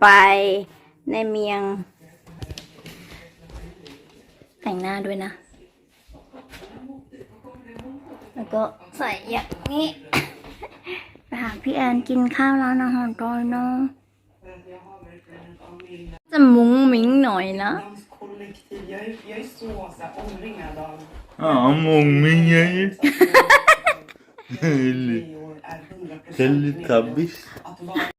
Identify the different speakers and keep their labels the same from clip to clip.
Speaker 1: ไปในเมียง แต่งหน้าด้วยนะ แล้วก็ใส่อย่างนี้ไปหาพี่แอนกินข้าวร้านอาหารก่อนเนาะจะมุ้งมิ้งหน่อยนะ
Speaker 2: kollektiv. Jag är, jag är så, så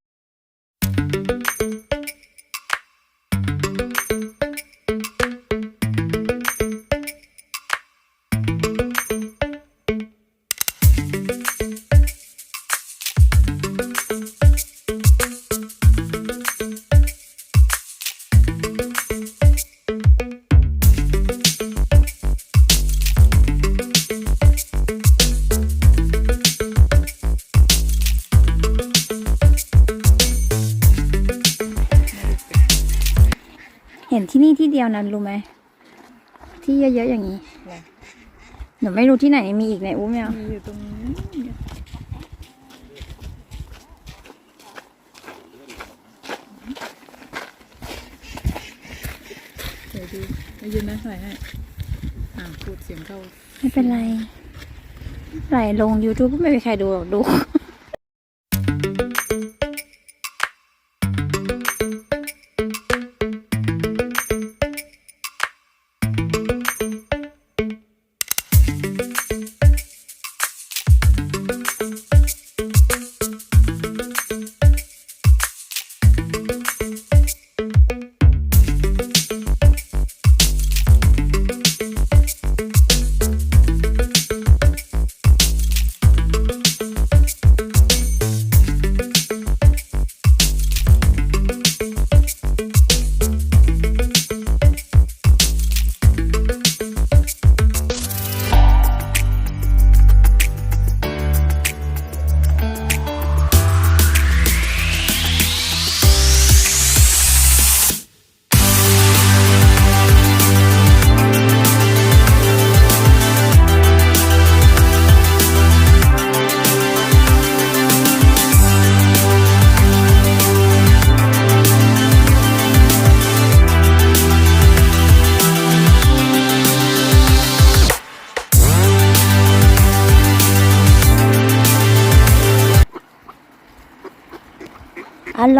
Speaker 1: ที่นี่ที่เดียวนั้นรู้ไหม ที่เยอะๆอย่างนี้หนูไม่รู้ที่ไหนมีอีกในอุ้มยัง
Speaker 3: มีอยู่ตรงนี้เดี๋ยวดูมายืนนะใส่ให้อ่าพูดเสียงเข้า
Speaker 1: ไม่เป็นไรไหลลง YouTube ก็ไม่มีใครดูหรอกดู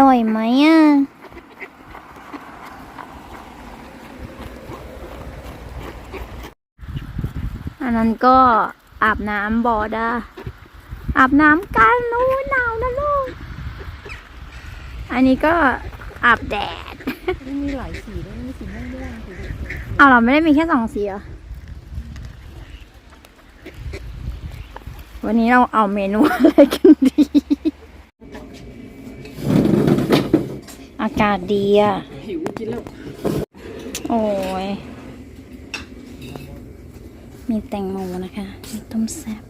Speaker 1: ร่อยไหมอะอันนั้นก็อาบน้ำบอดาอาบน้ำกันนู้นหนาวนะลูก อันนี้ก็อาบแดด
Speaker 3: ไม่มีหลายสีด้วยมีสีม่วงด้วยสีเหลือง
Speaker 1: เอาเราไม่ได้มีแค่สองสีเหรอ วันนี้เราเอาเมนูอะไรกันดีากาศดีอะ
Speaker 3: หิวกินแล้ว
Speaker 1: โอ้ย มีแตงโมนะคะ มีต้มแซ่บ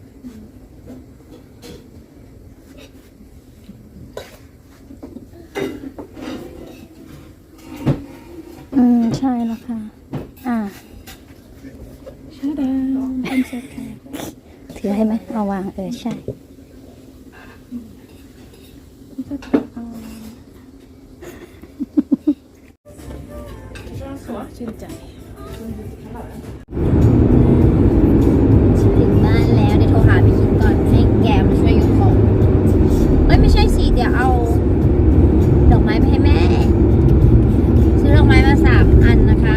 Speaker 1: อืม ใช่แล้วค่ะ อ่า
Speaker 3: ชาดาต้มแซ่บค่ะ
Speaker 1: ถือให้ไหมเอาวาง เออ ใช่ เดี๋ยวเอาดอกไม้ไปให้แม่ ซื้อดอกไม้มาสามอันนะคะ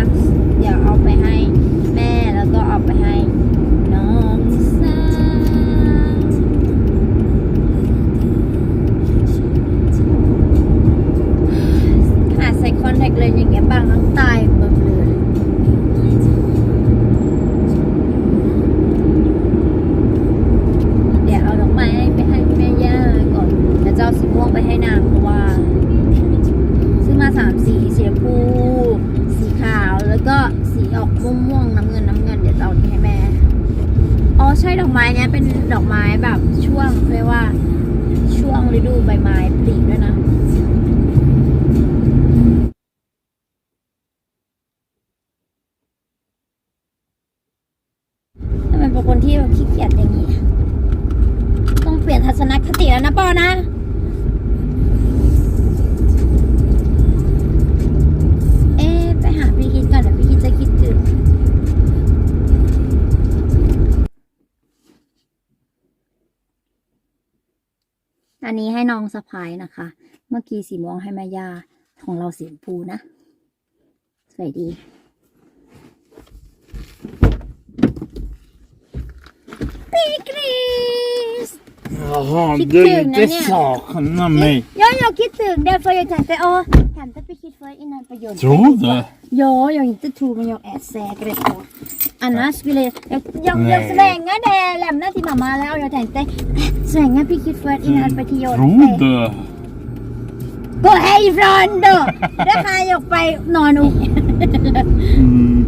Speaker 1: อันนี้ให้น้องสะพายนะคะ เมื่อกี้สีม่วงให้แม่ย่าของเราสีชมพูนะ สวยดี พี่คริส
Speaker 4: Jaha,
Speaker 1: Fick
Speaker 4: du
Speaker 1: du
Speaker 4: inte
Speaker 1: den igen?
Speaker 4: saknar mig.
Speaker 1: Ja, jag kiddar. Därför jag tänkte, åh, hämta Pikit för innan på jobbet.
Speaker 4: Tror du?
Speaker 1: Ja, jag inte tror, men jag är säker på. Annars skulle jag, jag, jag, jag
Speaker 4: Nej.
Speaker 1: svängade, lämnade till mamma där och jag tänkte, äh, svänga Pikit för innan på till jobbet.
Speaker 4: Tror du?
Speaker 1: Gå härifrån då! Det kan jag på någon
Speaker 4: Mm.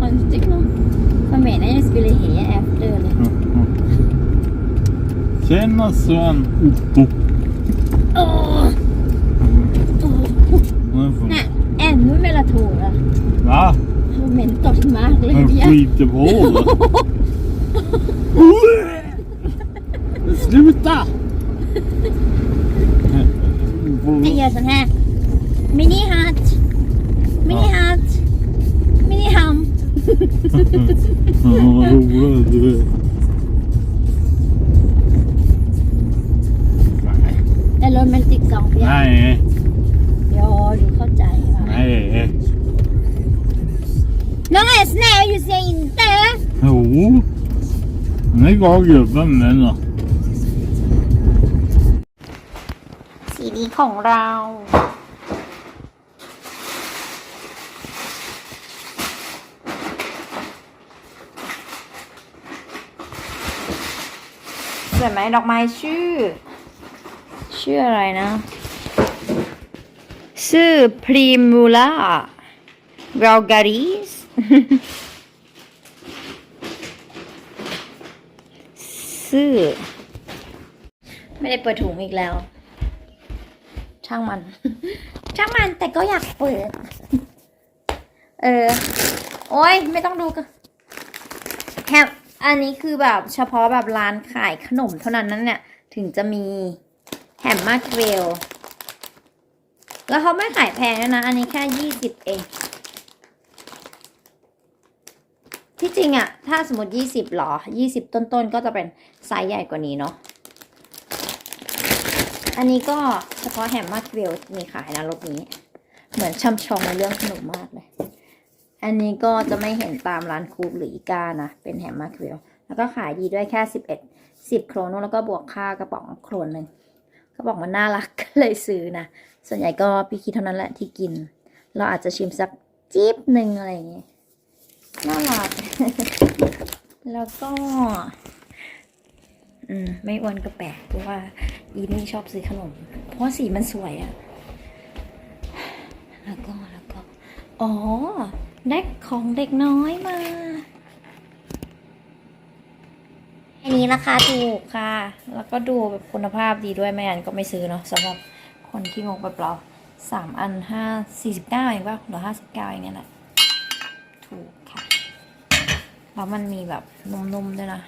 Speaker 1: Konstigt nog. Vad menar jag skulle heja efter eller?
Speaker 4: Tjena son. Oh,
Speaker 1: Åh!
Speaker 4: nu får-
Speaker 1: Nej, ännu melatoner.
Speaker 4: Va?
Speaker 1: Och mentosmak
Speaker 4: Men
Speaker 1: lägger
Speaker 4: skiter på det. Sluta!
Speaker 1: Jag gör sån här. Mini-hatt. Mini-hatt. Bare jobbe
Speaker 4: med det.
Speaker 1: สีดีของเรา สวยไหมดอกไม้ชื่อ ชื่ออะไรนะ ชื่อพรีมูล่าเบลการีส ชื่อไม่ได้เปิดถุงอีกแล้ว ช่างมัน ช่างมันแต่ก็อยากเปิด เออ โอ้ยไม่ต้องดูกันแฮมอันนี้คือแบบเฉพาะแบบร้านขายขนมเท่านั้นนั่นเนี่ย ถึงจะมีแฮมมาเกรลแล้วเขาไม่ขายแพงด้วยนะ อันนี้แค่ยี่สิบเอง ที่จริงอะถ้าสมมติยี่สิบหรอยี่สิบต้นๆ ก็จะเป็น ไซส์ใหญ่กว่านี้เนาะ อันนี้ก็เฉพาะแฮมมาร์คเวลมีขายนะรถนี้ เหมือนช่ำชองในเรื่องขนมมากเลย อันนี้ก็จะไม่เห็นตามร้านคูปหรืออีกานะ เป็นแฮมมาร์คเวลแล้วก็ขายดีด้วยแค่สิบเอ็ดสิบโครนแล้วก็บวกค่ากระป๋องโครนหนึ่งกระป๋องมันน่ารักก็เลยซื้อนะ ส่วนใหญ่ก็พี่คิดเท่านั้นแหละที่กิน เราอาจจะชิมสักจิ๊บหนึ่งอะไรอย่างเงี้ยน่ารัก แล้วก็ อืมไม่อ้วนก็แปลกเพราะว่าอีนี่ชอบซื้อขนม เพราะสีมันสวยอะแล้วก็แล้วก็ อ๋อ ได้ของเด็กน้อยมา อันนี้ราคาถูกค่ะ แล้วก็ดูแบบคุณภาพดีด้วยไม่งั้นก็ไม่ซื้อเนาะสำหรับคนที่งกแบบเราสามอันห้าสี่สิบเก้าเองป่ะหรือห้าสิบเก้าเองเนี่ยแหละถูกค่ะ แล้วมันมีแบบนุ่มๆด้วยนะ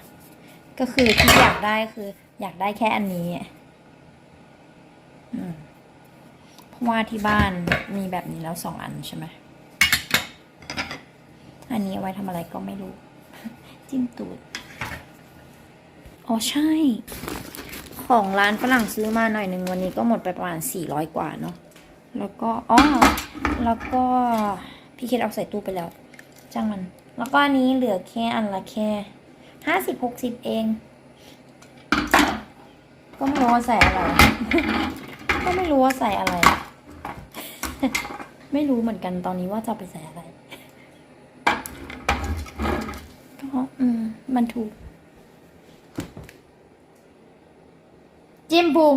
Speaker 1: ก็คือที่อยากได้คือ อยากได้แค่อันนี้เพราะว่าที่บ้านมีแบบนี้แล้วสองอันใช่ไหมอันนี้เอาไว้ทำอะไรก็ไม่รู้ จิ้มตูดอ๋อใช่ ของร้านฝรั่งซื้อมาหน่อยหนึ่งวันนี้ก็หมดไปประมาณสี่ร้อยกว่าเนาะแล้วก็อ๋อแล้วก็พี่เคิดเอาใส่ตู้ไปแล้วจ้างมัน แล้วก็อันนี้เหลือแค่อันละแค่ ห้าสิบหกสิบเอง ก็ไม่รู้ว่าใส่อะไร ก็ไม่รู้ว่าใส่อะไร ไม่รู้เหมือนกันตอนนี้ว่าจะไปใส่อะไรก็อืม มันถูก จิ้มบุง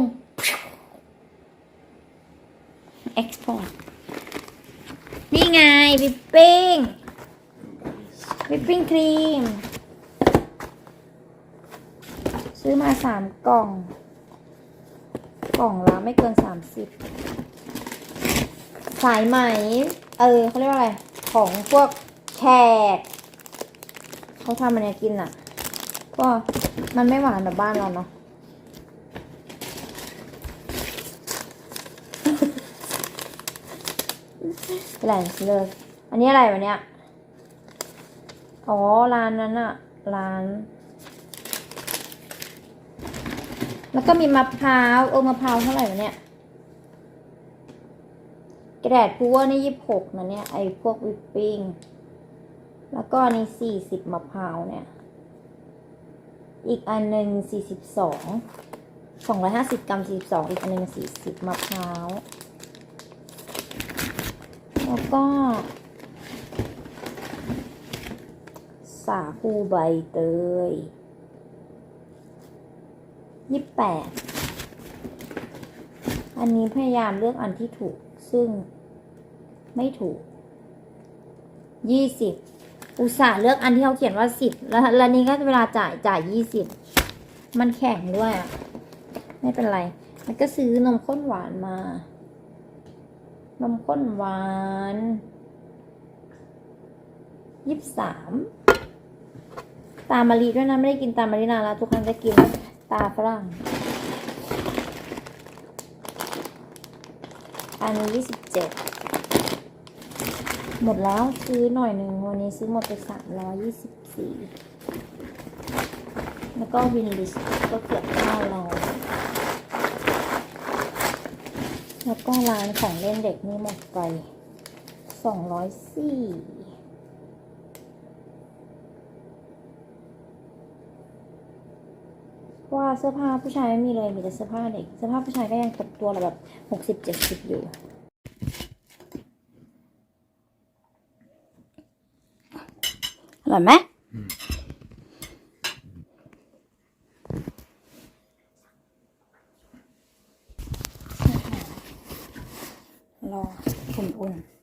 Speaker 1: export นี่ไง วิปปิ้ง วิปปิ้งครีม ซื้อมาสามกล่อง กล่องละไม่เกินสามสิบสายไหม เออเขาเรียกว่าอะไร ของพวกแขกเขาทำมันเนี้ยกินอะ ก็มันไม่หวานแบบบ้านเราเนาะอะไรเลิกอันนี้อะไรวะเนี้ยอ๋อ ร้านนั้นอะร้าน แล้วก็มีมะพร้าวเออมะพร้าวเท่าไหร่วะเนี่ยกระดาษพูว่านี่ยี่หกนะเนี่ยไอพวกวิปปิ้งแล้วก็อันนี้สี่สิบมะพร้าวเนี่ย อีกอันหนึ่งสี่สิบสองสองร้อยห้าสิบกรัมสี่สิบสองอีกอันหนึ่งสี่สิบมะพร้าวแล้วก็ สาคูใบเตย ยี่แปดอันนี้พยายามเลือกอันที่ถูกซึ่งไม่ถูกยี่สิบอุตส่าห์เลือกอันที่เขาเขียนว่าสิบแล้วแล้วนี้ก็เวลาจ่ายจ่ายยี่สิบมันแข็งด้วยไม่เป็นไร มันก็ซื้อนมข้นหวานมา นมข้นหวานยี่สิบสามตามมะลิด้วยนะ ไม่ได้กินตามมะลินานแล้วทุกครั้งจะกิน ตาฝรั่ง อันนี้ยี่สิบเจ็ดหมดแล้วซื้อหน่อยหนึ่งวันนี้ซื้อหมดไปสามร้อยยี่สิบสี่แล้วก็วินลิสก็เกือบเก้าร้อยแล้วก็ร้านของเล่นเด็กนี่หมดไปสองร้อยสี่ว่า เสื้อผ้าผู้ชายไม่มีเลยมีแต่เสื้อผ้าเด็ก เสื้อผ้าผู้ชายก็ยังตกตัวละแบบหกสิบเจ็ดสิบอยู่อร่อยไหมรออุ่นๆ